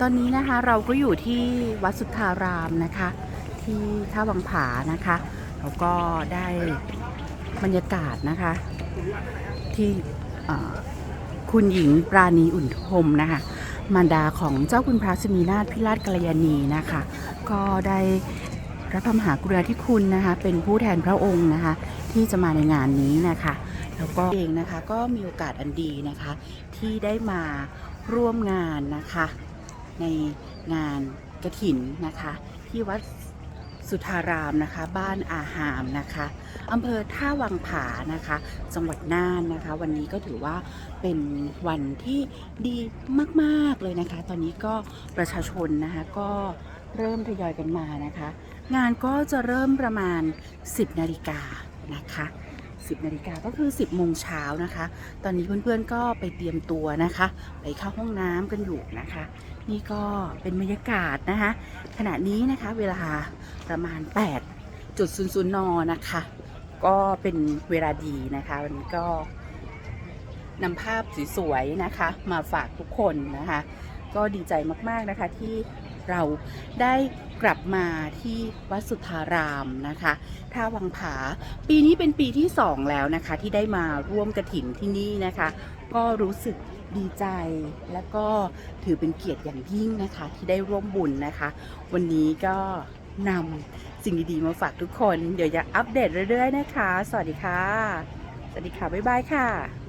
ตอนนี้นะคะเราก็อยู่ที่วัดสุทธารามนะคะ ที่ท่าวังผานะคะแล้วก็ได้บรรยากาศนะคะ ที่คุณหญิงปราณีอุ่นทมนะคะมารดาของเจ้าคุณพระสมีนาถพิราชกัลยาณีนะคะ ก็ได้รับพระมหากรุณาธิคุณนะคะ เป็นผู้แทนพระองค์นะคะ ที่จะมาในงานนี้นะคะ แล้วก็เองนะคะก็มีโอกาสอันดีนะคะ ที่ได้มาร่วมงานนะคะ ในงานกระถินนะคะ ที่วัดสุทธารามนะคะ บ้านอาหามนะคะอำเภอท่าวังผานะคะ จังหวัดน่านนะคะ วันนี้ก็ถือว่าเป็นวันที่ดีมากๆเลยนะคะ ตอนนี้ก็ประชาชนนะคะก็เริ่มทยอยกันมานะคะ งานก็จะเริ่มประมาณ 10 นาฬิกานะคะ 10นาฬิกาก็คือ 10โมงเช้านะคะ ตอนนี้เพื่อนๆก็ไปเตรียมตัวนะคะ ไปเข้าห้องน้ำกันอยู่นะคะ นี่ก็เป็นบรรยากาศนะคะ ขณะนี้นะคะเวลาประมาณ 8.00นนะคะ ก็เป็นเวลาดีนะคะ วันนี้ก็นำภาพสวยๆนะคะ มาฝากทุกคนนะคะ ก็ดีใจมากๆนะคะที่ เราได้กลับมาที่วัดสุทธารามนะคะท่าวังผา ปีนี้เป็นปีที่สองแล้วนะคะ ที่ได้มาร่วมกระถินที่นี่นะคะ ก็รู้สึกดีใจและก็ถือเป็นเกียรติอย่างยิ่งนะคะ ที่ได้ร่วมบุญนะคะ วันนี้ก็นำสิ่งดีๆมาฝากทุกคน เดี๋ยวจะอัปเดตเรื่อยๆนะคะ สวัสดีค่ะ สวัสดีค่ะ บ๊ายบายค่ะ